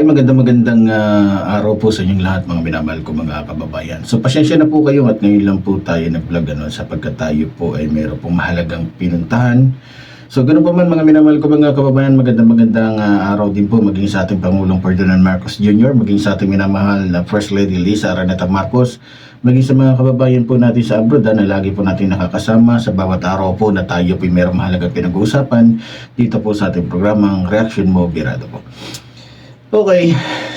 Okay, magandang magandang ah, araw po sa inyong lahat mga minamahal ko mga kababayan. So pasensya na po kayo at ngayon lang po tayo nag-vlog ano, sapagkat tayo po ay meron pong mahalagang pinuntahan. So ganoon po man mga minamahal ko mga kababayan, magandang magandang ah, araw din po maging sa ating Pangulong Ferdinand Marcos Jr., maging sa ating minamahal na First Lady Lisa Araneta Marcos, maging sa mga kababayan po natin sa abroad ah, na lagi po natin nakakasama sa bawat araw po na tayo po ay merong mahalagang pinag-uusapan dito po sa ating programang Reaction Mo Birado po. Okay,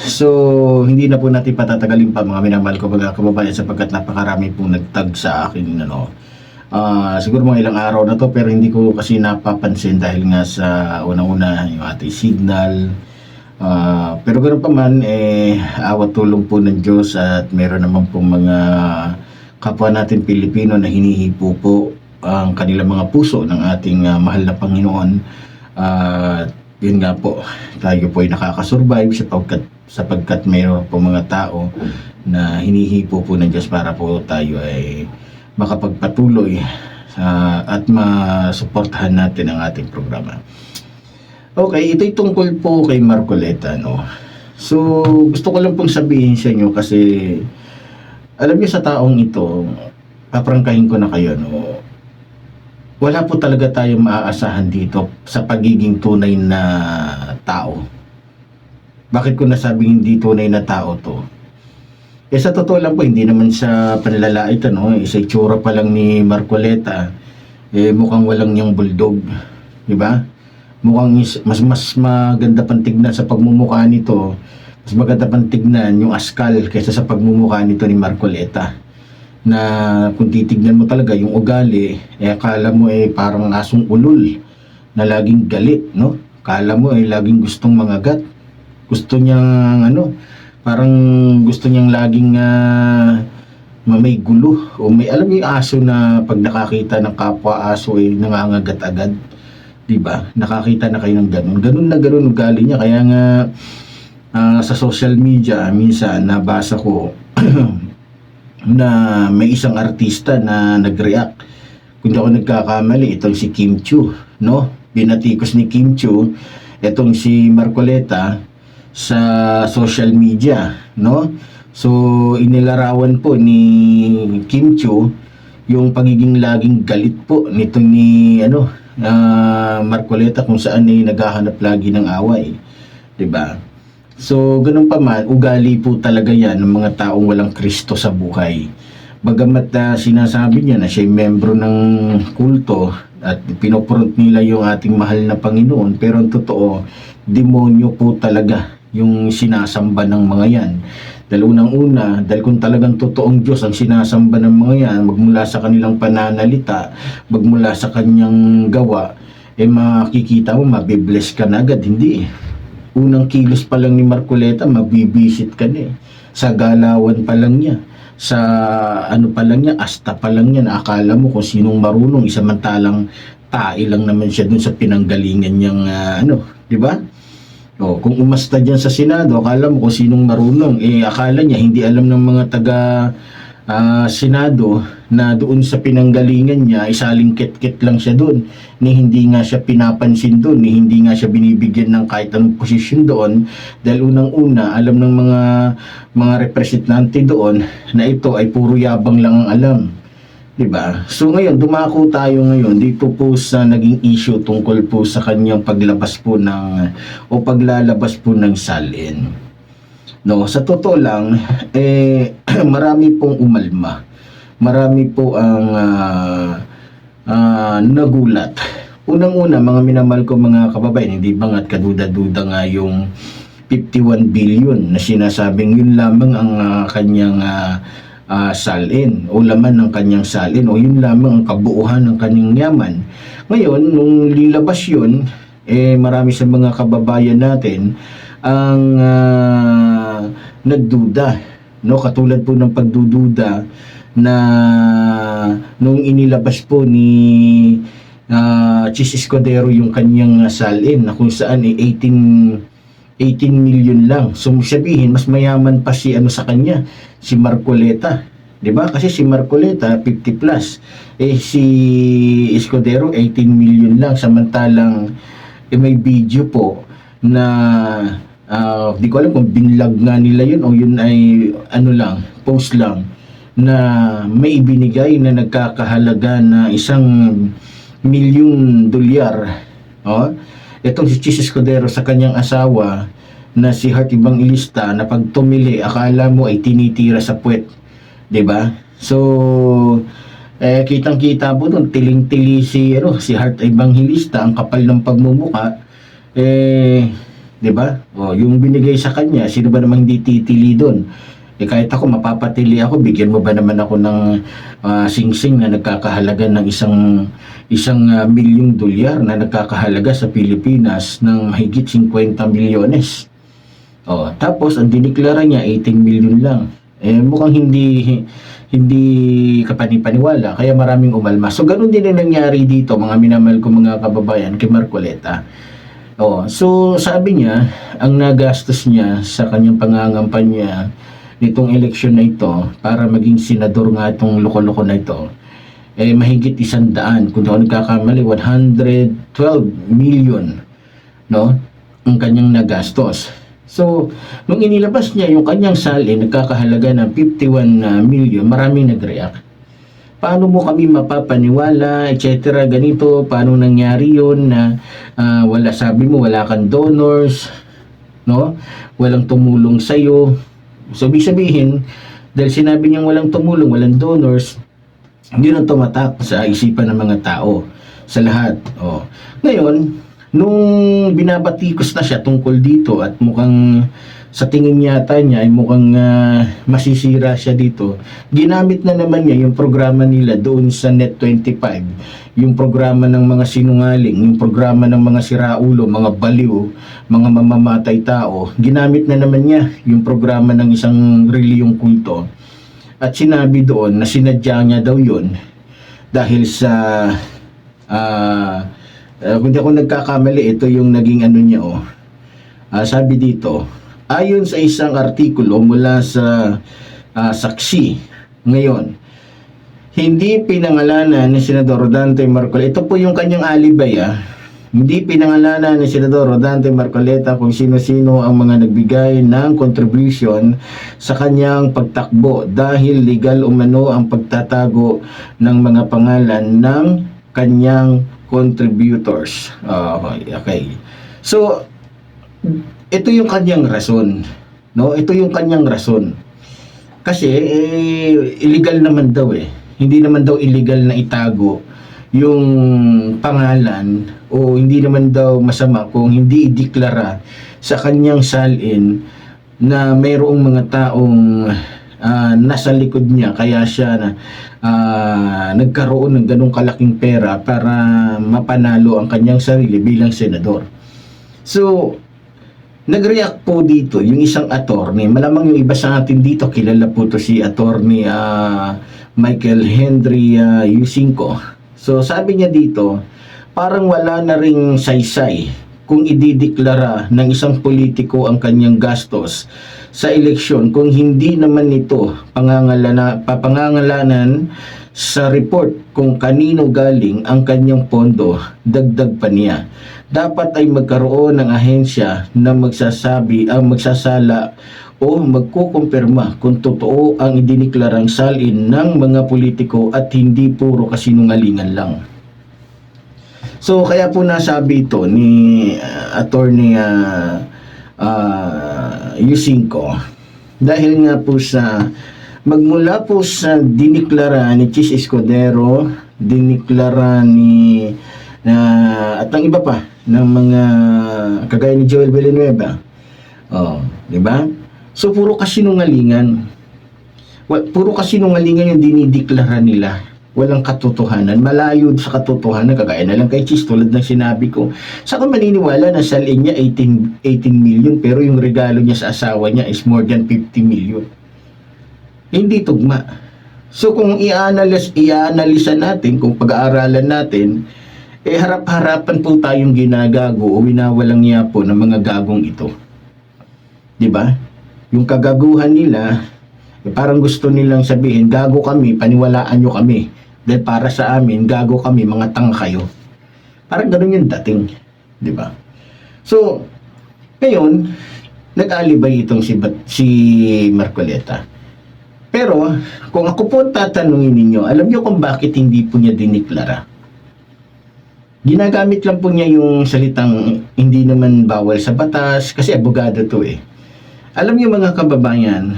so hindi na po natin patatagalin pa mga minamahal ko mga kababayan sapagkat napakarami pong nagtag sa akin ano. Ah, siguro mga ilang araw na to pero hindi ko kasi napapansin dahil nga sa unang-una yung ating signal. Ah, pero ganoon pa man eh awat tulong po ng Diyos at meron naman pong mga kapwa natin Pilipino na hinihipo po ang kanilang mga puso ng ating ah, mahal na Panginoon. At yun nga po, tayo po ay nakakasurvive sapagkat, sapagkat mayroon po mga tao na hinihipo po ng Diyos para po tayo ay makapagpatuloy sa at masuportahan natin ang ating programa. Okay, ito'y tungkol po kay Marcoleta, no? So, gusto ko lang pong sabihin sa inyo kasi alam niyo sa taong ito, paprangkahin ko na kayo, no? Wala po talaga tayong maaasahan dito sa pagiging tunay na tao. Bakit ko nasabing hindi tunay na tao to? Eh sa totoo lang po, hindi naman sa panlalait ano, isa itsura pa lang ni Marcoleta, eh mukhang walang niyang bulldog, di ba? Mukhang is- mas mas maganda pang tignan sa pagmumukha nito, mas maganda pang tignan yung askal kaysa sa pagmumukha nito ni Marcoleta na kung titignan mo talaga yung ugali, eh akala mo eh parang asong ulol na laging galit, no? Akala mo eh laging gustong mangagat. Gusto niyang ano, parang gusto niyang laging ma- may gulo o may alam yung aso na pag nakakita ng kapwa aso ay nangangagat agad. 'Di ba? Nakakita na kayo ng ganun. Ganun na ganun ugali niya kaya nga ah, sa social media minsan nabasa ko na may isang artista na nag-react. Kung ako nagkakamali, itong si Kim Chu, no? Binatikos ni Kim Chu, itong si Marcoleta sa social media, no? So, inilarawan po ni Kim Chu yung pagiging laging galit po nito ni ano ah, Marcoleta kung saan ay naghahanap lagi ng away. 'Di ba? So, ganun pa man, ugali po talaga yan ng mga taong walang Kristo sa buhay. Bagamat na sinasabi niya na siya membro ng kulto at pinopront nila yung ating mahal na Panginoon, pero ang totoo, demonyo po talaga yung sinasamba ng mga yan. Dahil unang-una, dahil kung talagang totoong Diyos ang sinasamba ng mga yan, magmula sa kanilang pananalita, magmula sa kanyang gawa, eh makikita mo, mabibless ka na agad. Hindi eh unang kilos pa lang ni Marcoleta, mabibisit ka na eh. Sa galawan pa lang niya. Sa ano pa lang niya, asta pa lang niya, na akala mo kung sinong marunong, isamantalang tae lang naman siya dun sa pinanggalingan niyang ah, ano, di ba? O, kung umasta dyan sa Senado, akala mo kung sinong marunong, eh akala niya hindi alam ng mga taga ah, Senado na doon sa pinanggalingan niya, isaling kit-kit lang siya doon, ni hindi nga siya pinapansin doon, ni hindi nga siya binibigyan ng kahit anong posisyon doon, dahil unang-una, alam ng mga mga representante doon na ito ay puro yabang lang ang alam. 'Di ba? So ngayon, dumako tayo ngayon dito po sa naging issue tungkol po sa kanyang paglabas po ng o paglalabas po ng salin. No, sa totoo lang, eh, marami pong umalma. Marami po ang ah, ah, nagulat. Unang-una, mga minamahal ko mga kababayan, hindi ba nga't kaduda-duda nga yung 51 billion na sinasabing yun lamang ang ah, kanyang ah, ah, salin o laman ng kanyang salin o yun lamang ang kabuuhan ng kanyang yaman. Ngayon, nung lilabas yun, eh marami sa mga kababayan natin ang ah, nagduda no katulad po ng pagdududa na nung inilabas po ni uh, Chis Escudero yung kanyang ah, salin na kung saan eh 18 18 million lang. So sabihin mas mayaman pa si ano sa kanya, si Marcoleta. 'Di ba? Kasi si Marcoleta 50 plus. Eh si Escudero 18 million lang samantalang eh, may video po na Ah, di ko alam kung binlog nga nila yun o yun ay ano lang, post lang na may ibinigay na nagkakahalaga na isang milyong dolyar. Oh, itong si Chis Escudero sa kanyang asawa na si Heart Evangelista na pag tumili, akala mo ay tinitira sa puwet. ba? So, eh, kitang-kita po doon, tiling-tili si, ano, si Heart Evangelista, ang kapal ng pagmumuka, eh, 'di ba? Oh, yung binigay sa kanya, sino ba namang hindi titili doon? Eh kahit ako mapapatili ako, bigyan mo ba naman ako ng ah, sing-sing na nagkakahalaga ng isang isang ah, milyong dolyar na nagkakahalaga sa Pilipinas ng mahigit 50 milyones. Oh, tapos ang diniklara niya 18 million lang. Eh mukhang hindi hindi kapanipaniwala kaya maraming umalma. So ganun din ang nangyari dito mga minamahal ko mga kababayan kay Marcoleta. Oh, so sabi niya, ang nagastos niya sa kanyang pangangampanya nitong eleksyon na ito para maging senador nga itong loko-loko na ito eh mahigit isang daan kung ako nagkakamali 112 million no ang kanyang nagastos so nung inilabas niya yung kanyang sali nagkakahalaga ng 51 na million maraming nag-react paano mo kami mapapaniwala, etc. Ganito, paano nangyari yun na ah, wala, sabi mo, wala kang donors, no? Walang tumulong sa'yo. So, ibig sabihin, dahil sinabi niyang walang tumulong, walang donors, yun ang tumatak sa isipan ng mga tao sa lahat. Oh. Ngayon, nung binabatikos na siya tungkol dito at mukhang sa tingin yata niya ay mukhang ah, masisira siya dito. Ginamit na naman niya yung programa nila doon sa Net25. Yung programa ng mga sinungaling, yung programa ng mga siraulo, mga baliw, mga mamamatay tao. Ginamit na naman niya yung programa ng isang reliyong kulto. At sinabi doon na sinadya niya daw yun dahil sa ah ah, kung di ako nagkakamali, ito yung naging ano niya oh. Ah, sabi dito, ayon sa isang artikulo mula sa ah, saksi ngayon, hindi pinangalanan ni Senador Rodante Marcoleta. Ito po yung kanyang alibay ah. Hindi pinangalanan ni Senador Rodante Marcoleta kung sino-sino ang mga nagbigay ng contribution sa kanyang pagtakbo dahil legal umano ang pagtatago ng mga pangalan ng kanyang contributors. Okay, okay. So, ito yung kanyang rason. No? Ito yung kanyang rason. Kasi eh, illegal naman daw eh. Hindi naman daw illegal na itago yung pangalan o hindi naman daw masama kung hindi ideklara sa kanyang salin na mayroong mga taong ah, nasa likod niya kaya siya na ah, nagkaroon ng ganong kalaking pera para mapanalo ang kanyang sarili bilang senador. So, Nag-react po dito yung isang attorney. Malamang yung iba sa atin dito, kilala po to si attorney ah, Michael Henry uh, Yusinko. So sabi niya dito, parang wala na ring saysay kung idideklara ng isang politiko ang kanyang gastos sa eleksyon kung hindi naman nito pangangalana, papangangalanan sa report kung kanino galing ang kanyang pondo, dagdag pa niya dapat ay magkaroon ng ahensya na magsasabi ang magsasala o magkukumpirma kung totoo ang idiniklarang salin ng mga politiko at hindi puro kasinungalingan lang. So kaya po nasabi ito ni uh, attorney uh, uh, Yusinko dahil nga po sa magmula po sa diniklara ni Chis Escudero, diniklara ni na at ang iba pa ng mga kagaya ni Joel Villanueva. Oh, di ba? So puro kasinungalingan. Wa- Puro kasinungalingan yung dinideklara nila. Walang katotohanan. Malayo sa katotohanan. Kagaya na lang kay Chis, tulad ng sinabi ko. Saan ka maniniwala na sa niya 18, 18 million pero yung regalo niya sa asawa niya is more than 50 million? Hindi tugma. So kung i-analyze, i-analisa natin, kung pag-aaralan natin, eh harap-harapan po tayong ginagago o winawalang niya po ng mga gagong ito. 'Di ba? Yung kagaguhan nila, eh, parang gusto nilang sabihin, gago kami, paniwalaan nyo kami. Dahil para sa amin, gago kami, mga tanga kayo. Parang ganun yung dating. 'Di ba? So, ngayon, nag-alibay itong si, si Marcoleta. Pero, kung ako po tatanungin ninyo, alam niyo kung bakit hindi po niya diniklara? Ginagamit lang po niya yung salitang hindi naman bawal sa batas kasi abogado to eh. Alam niyo mga kababayan,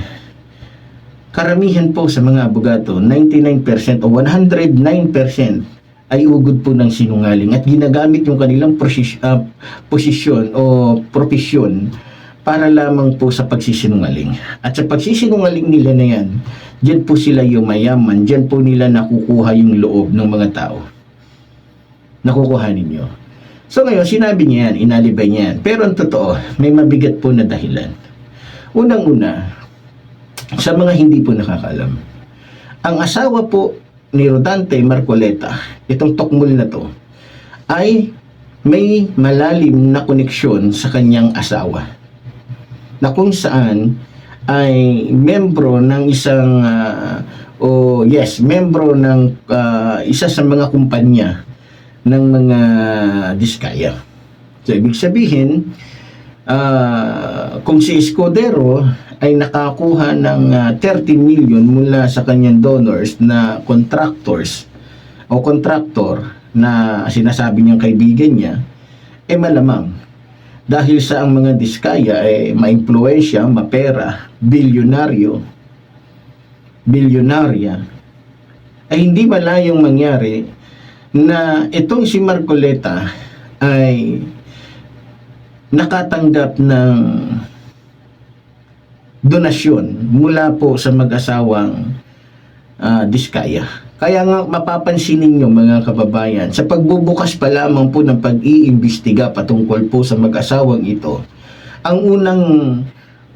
karamihan po sa mga abogado, 99% o 109% ay ugod po ng sinungaling at ginagamit yung kanilang prosis- ah, posisyon o profesyon para lamang po sa pagsisinungaling. At sa pagsisinungaling nila na yan, dyan po sila yung mayaman, dyan po nila nakukuha yung loob ng mga tao. Nakukuha ninyo. So ngayon, sinabi niya yan, inalibay niya yan. Pero ang totoo, may mabigat po na dahilan. Unang-una, sa mga hindi po nakakalam, ang asawa po ni Rodante Marcoleta, itong tokmol na to, ay may malalim na koneksyon sa kanyang asawa na kung saan ay membro ng isang ah, o yes, membro ng ah, isa sa mga kumpanya ng mga diskaya. So, ibig sabihin, ah, kung si Escudero ay nakakuha ng ah, 30 million mula sa kanyang donors na contractors o contractor na sinasabi niyang kaibigan niya, eh malamang. Dahil sa ang mga diskaya ay eh, maimpluwensya, mapera, bilyonaryo, bilyonarya, ay hindi malayong mangyari na itong si Marcoleta ay nakatanggap ng donasyon mula po sa mag-asawang ah, diskaya. Kaya nga mapapansin ninyo mga kababayan, sa pagbubukas pa lamang po ng pag-iimbestiga patungkol po sa mag-asawang ito, ang unang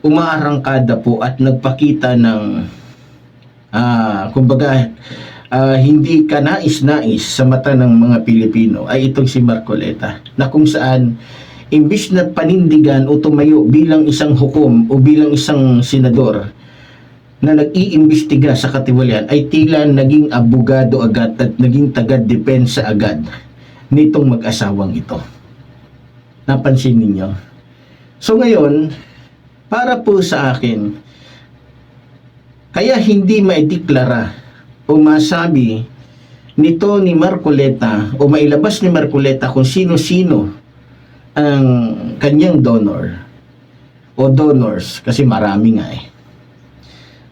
umaarangkada po at nagpakita ng ah, kumbaga ah, hindi ka nais-nais sa mata ng mga Pilipino ay itong si Marcoleta na kung saan imbis na panindigan o tumayo bilang isang hukom o bilang isang senador na nag-iimbestiga sa katiwalian ay tila naging abogado agad at naging taga-depensa agad nitong mag-asawang ito. Napansin ninyo? So ngayon, para po sa akin, kaya hindi maideklara o masabi nito ni Marcoleta o mailabas ni Marcoleta kung sino-sino ang kanyang donor o donors kasi marami nga eh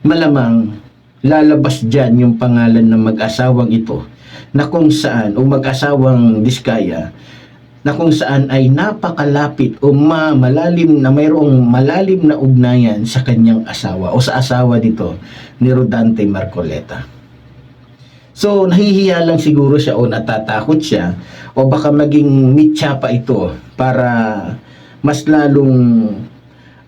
malamang lalabas dyan yung pangalan ng mag-asawang ito na kung saan o mag-asawang diskaya na kung saan ay napakalapit o ma malalim na mayroong malalim na ugnayan sa kanyang asawa o sa asawa nito ni Rodante Marcoleta. So, nahihiya lang siguro siya o natatakot siya o baka maging mitya pa ito para mas lalong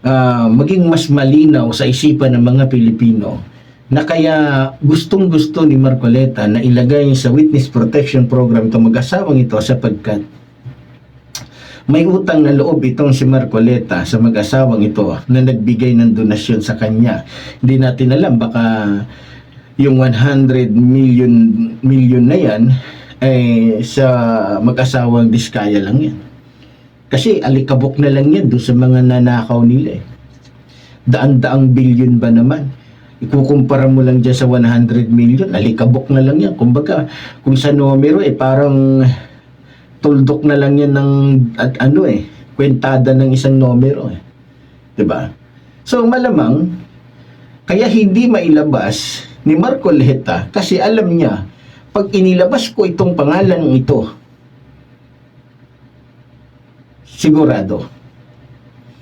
ah, maging mas malinaw sa isipan ng mga Pilipino na kaya gustong gusto ni Marcoleta na ilagay sa Witness Protection Program itong mag-asawang ito sapagkat may utang na loob itong si Marcoleta sa mag-asawang ito na nagbigay ng donasyon sa kanya. Hindi natin alam, baka yung 100 million million na yan ay sa mag-asawang diskaya lang yan. Kasi alikabok na lang yan doon sa mga nanakaw nila eh. Daan-daang billion ba naman? Ikukumpara mo lang dyan sa 100 million, alikabok na lang yan. Kumbaga, kung sa numero eh, parang tuldok na lang yan ng at ano eh, kwentada ng isang numero eh. 'Di ba? So malamang kaya hindi mailabas ni Marcoleta kasi alam niya pag inilabas ko itong pangalan ng ito sigurado.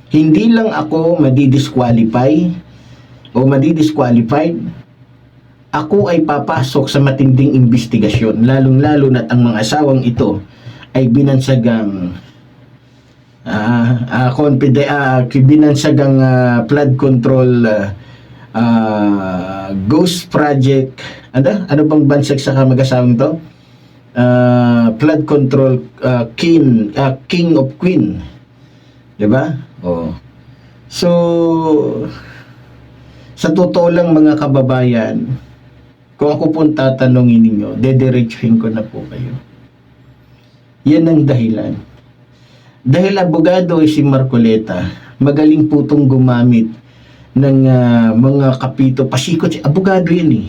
Hindi lang ako madidisqualify o madidisqualified. Ako ay papasok sa matinding investigasyon lalong-lalo na't ang mga asawang ito ay binansagang ah ah confide ah, binansagang ah, flood control ah, ah, ghost project. Ano? Ano bang bansag sa mag-asawang to? Ah, flood control ah, king ah, king of queen. 'di ba? Oh. So sa totoo lang mga kababayan kung ako pong tatanungin ninyo, dediretsuhin ko na po kayo. Yan ang dahilan. Dahil abogado ay si Marcoleta, magaling po itong gumamit ng ah, mga kapito, pasikot, abogado yan eh.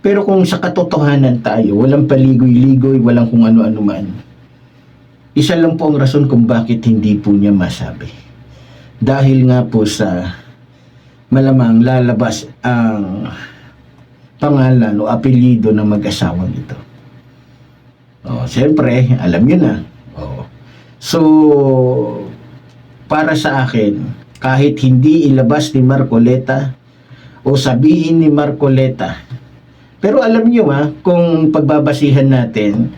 Pero kung sa katotohanan tayo, walang paligoy-ligoy, walang kung ano-ano man, isa lang po ang rason kung bakit hindi po niya masabi. Dahil nga po sa malamang lalabas ang pangalan o apelyido ng mag-asawang ito. Oh, siyempre, alam niyo na. Oh. So, para sa akin, kahit hindi ilabas ni Marcoleta o sabihin ni Marcoleta, pero alam niyo ha, kung pagbabasihan natin,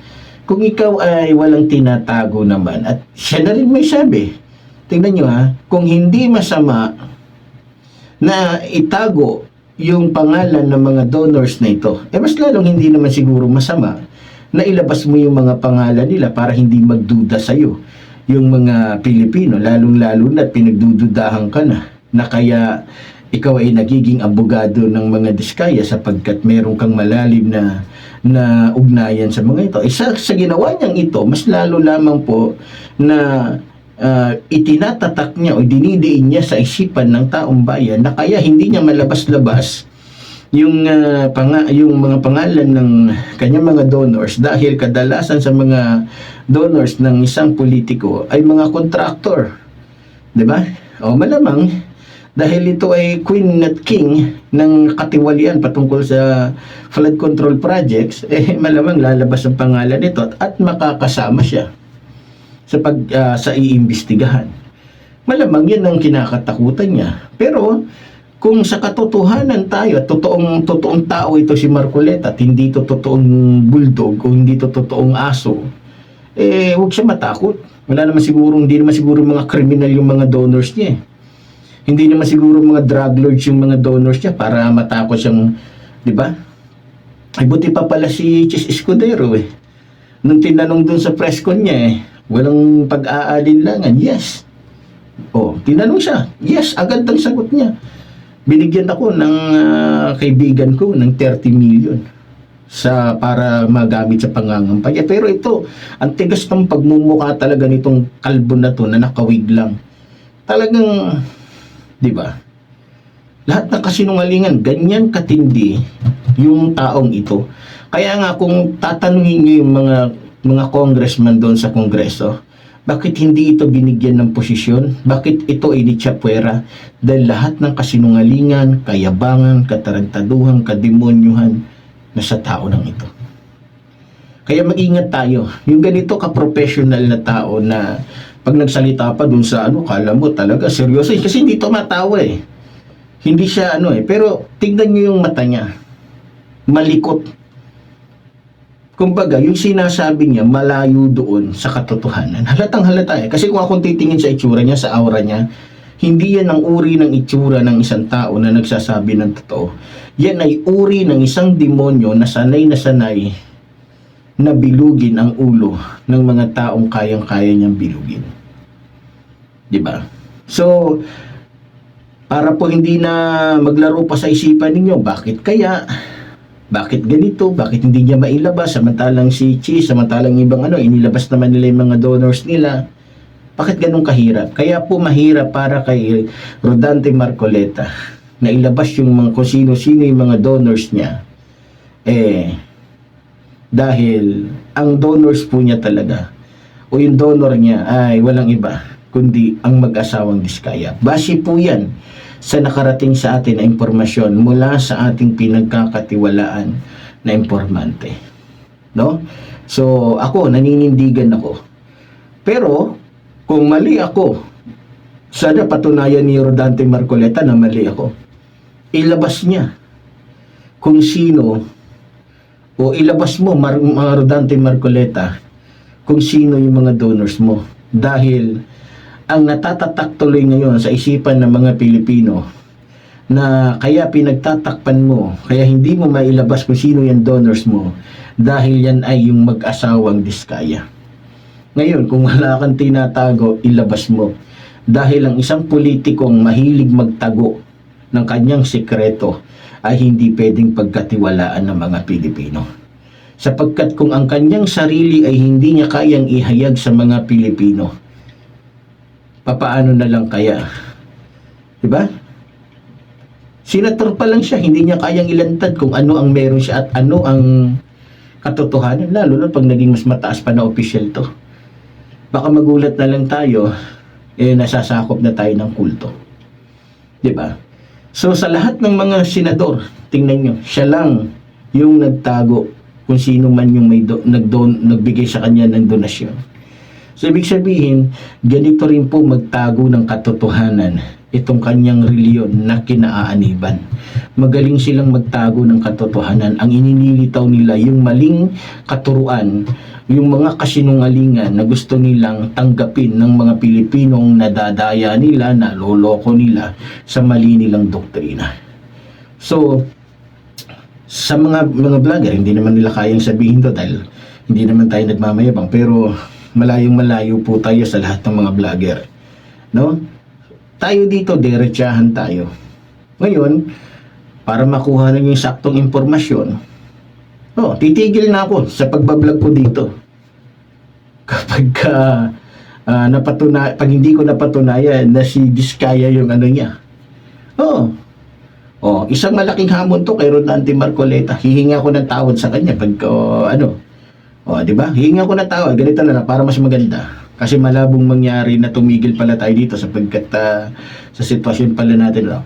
kung ikaw ay walang tinatago naman, at siya na rin may sabi, tingnan niyo ha, kung hindi masama na itago yung pangalan ng mga donors na ito, eh mas lalong hindi naman siguro masama na ilabas mo yung mga pangalan nila para hindi magduda sa'yo yung mga Pilipino, lalong-lalo na pinagdududahan ka na na kaya ikaw ay nagiging abogado ng mga diskaya sapagkat meron kang malalim na na ugnayan sa mga ito. Isa sa ginawa niyang ito, mas lalo lamang po na ah, itinatatak niya o dinidiin niya sa isipan ng taong bayan na kaya hindi niya malabas-labas yung ah, panga, yung mga pangalan ng kanyang mga donors dahil kadalasan sa mga donors ng isang politiko ay mga contractor. 'Di ba? O malamang dahil ito ay queen at king ng katiwalian patungkol sa flood control projects, eh malamang lalabas ang pangalan nito at, at makakasama siya sa pag ah, sa iimbestigahan. Malamang 'yan ang kinakatakutan niya. Pero kung sa katotohanan tayo at totoong totoong tao ito si Marcoleta at hindi to totoong bulldog o hindi to totoong aso, eh huwag siya matakot. Wala naman siguro, hindi naman siguro mga kriminal yung mga donors niya. eh. Hindi naman siguro mga drug lords yung mga donors niya para matakot siyang, di ba? Ay buti pa pala si Chis Escudero eh. Nung tinanong dun sa press con niya eh, walang pag-aalinlangan, yes. Oh, tinanong siya, yes, agad ang sagot niya binigyan ako ng ah, kaibigan ko ng 30 million sa para magamit sa pangangampanya. Pero ito, ang tigas ng pagmumukha talaga nitong kalbo na to na nakawig lang. Talagang, di ba? Lahat ng kasinungalingan, ganyan katindi yung taong ito. Kaya nga kung tatanungin niyo yung mga mga congressman doon sa kongreso, bakit hindi ito binigyan ng posisyon? Bakit ito ay di pwera? Dahil lahat ng kasinungalingan, kayabangan, katarantaduhan, kademonyuhan na sa tao ng ito. Kaya mag-ingat tayo. Yung ganito ka-professional na tao na pag nagsalita pa dun sa ano, kala mo talaga seryoso. eh. Kasi hindi tumatawa eh. Hindi siya ano eh. Pero tignan nyo yung mata niya. Malikot. Kumbaga, yung sinasabi niya malayo doon sa katotohanan. Halatang halata eh. Kasi kung akong titingin sa itsura niya, sa aura niya, hindi yan ang uri ng itsura ng isang tao na nagsasabi ng totoo. Yan ay uri ng isang demonyo na sanay na sanay na bilugin ang ulo ng mga taong kayang-kaya niyang bilugin. 'Di ba? So, para po hindi na maglaro pa sa isipan ninyo, bakit kaya? Bakit ganito? Bakit hindi niya mailabas? Samantalang si Chi, samantalang ibang ano, inilabas naman nila yung mga donors nila. Bakit ganun kahirap? Kaya po mahirap para kay Rodante Marcoleta na ilabas yung mga kung sino-sino yung mga donors niya. Eh, dahil ang donors po niya talaga o yung donor niya ay walang iba kundi ang mag-asawang diskaya. Base po yan sa nakarating sa atin na impormasyon mula sa ating pinagkakatiwalaan na informante. No? So, ako, naninindigan ako. Pero, kung mali ako, sana patunayan ni Rodante Marcoleta na mali ako. Ilabas niya kung sino o ilabas mo, Mar- Rodante Marcoleta, kung sino yung mga donors mo. Dahil ang natatatak tuloy ngayon sa isipan ng mga Pilipino na kaya pinagtatakpan mo, kaya hindi mo mailabas kung sino yung donors mo dahil yan ay yung mag-asawang diskaya. Ngayon, kung wala kang tinatago, ilabas mo. Dahil ang isang politikong mahilig magtago ng kanyang sekreto ay hindi pwedeng pagkatiwalaan ng mga Pilipino. Sapagkat kung ang kanyang sarili ay hindi niya kayang ihayag sa mga Pilipino, papaano na lang kaya? 'Di ba? Senator pa lang siya, hindi niya kayang ilantad kung ano ang meron siya at ano ang katotohanan, lalo na pag naging mas mataas pa na official to. Baka magulat na lang tayo, eh nasasakop na tayo ng kulto. 'Di ba? So sa lahat ng mga senador, tingnan nyo, siya lang yung nagtago kung sino man yung may do, nagdon, nagbigay sa kanya ng donasyon. So ibig sabihin, ganito rin po magtago ng katotohanan itong kanyang reliyon na kinaaaniban. Magaling silang magtago ng katotohanan. Ang ininilitaw nila yung maling katuruan, yung mga kasinungalingan na gusto nilang tanggapin ng mga Pilipinong nadadaya nila, naloloko nila sa mali nilang doktrina. So, sa mga mga vlogger, hindi naman nila kayang sabihin to dahil hindi naman tayo nagmamayabang pero malayong malayo po tayo sa lahat ng mga vlogger. No? Tayo dito, diretsahan tayo. Ngayon, para makuha na yung saktong impormasyon, oh, titigil na ako sa pagbablog ko dito. Kapag ka, ah, napatuna, pag hindi ko napatunayan na si Diskaya yung ano niya. Oh, Oh, isang malaking hamon to kay Rodante Marcoleta. Hihinga ko ng tawad sa kanya pag oh, ano. Oh, 'di ba? Hihinga ko ng tawad, ganito na lang para mas maganda. Kasi malabong mangyari na tumigil pala tayo dito sapagkat ah, sa sitwasyon pala natin. No?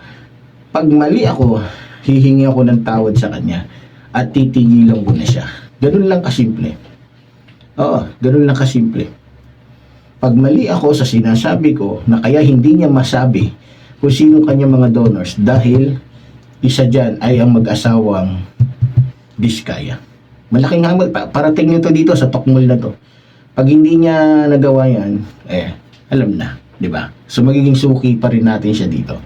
Pag mali ako, hihingi ako ng tawad sa kanya at titigilan ko na siya. Ganun lang kasimple. Oo, ganun lang kasimple. Pag mali ako sa sinasabi ko na kaya hindi niya masabi kung sino kanya mga donors dahil isa dyan ay ang mag-asawang Biskaya. Malaking hamon. Pa, parating nyo to dito sa Tokmol na to. Pag hindi niya nagawa yan, eh, alam na. ba? So magiging suki pa rin natin siya dito.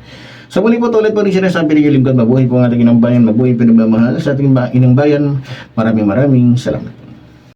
So muli po tulad po rin sinasabi ni Lingkod, mabuhay po ang ating inang bayan, mabuhay pinagmamahal sa ating inang bayan. Maraming maraming salamat.